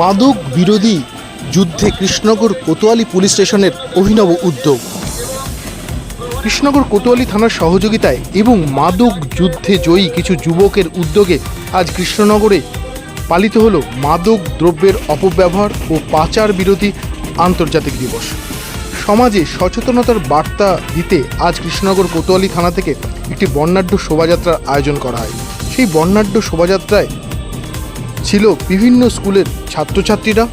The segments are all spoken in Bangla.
মাদক বিরোধী যুদ্ধে কৃষ্ণনগর কোতোয়ালি পুলিশ স্টেশনের অভিনব উদ্যোগ। কৃষ্ণনগর কোতোয়ালি থানার সহযোগিতায় এবং মাদক যুদ্ধে জয়ী কিছু যুবকের উদ্যোগে আজ কৃষ্ণনগরে পালিত হল মাদক দ্রব্যের অপব্যবহার ও পাচার বিরোধী আন্তর্জাতিক দিবস। সমাজে সচেতনতার বার্তা দিতে আজ কৃষ্ণনগর কোতোয়ালি থানা থেকে একটি বর্ণাঢ্য শোভাযাত্রার আয়োজন করা হয়। সেই বর্ণাঢ্য শোভাযাত্রায় ছিল বিভিন্ন স্কুলের ছাত্রছাত্রীরা,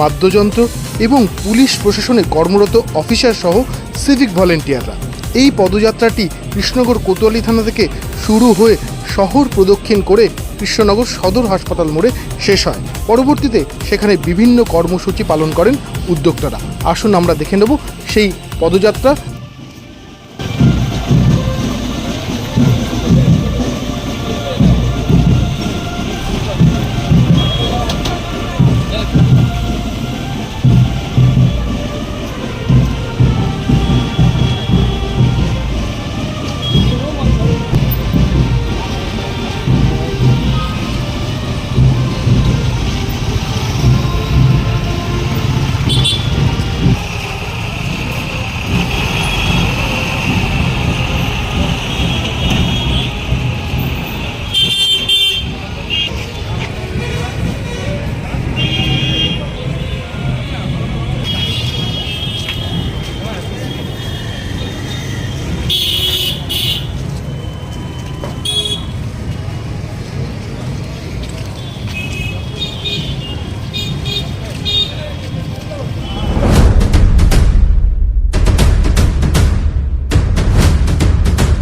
বাদ্যযন্ত্র এবং পুলিশ প্রশাসনে কর্মরত অফিসার সহ সিভিক ভলেন্টিয়াররা। এই পদযাত্রাটি কৃষ্ণনগর কোতোয়ালি থানা থেকে শুরু হয়ে শহর প্রদক্ষিণ করে কৃষ্ণনগর সদর হাসপাতাল মোড়ে শেষ হয়। পরবর্তীতে সেখানে বিভিন্ন কর্মসূচি পালন করেন উদ্যোক্তারা। আসুন আমরা দেখে নেব সেই পদযাত্রা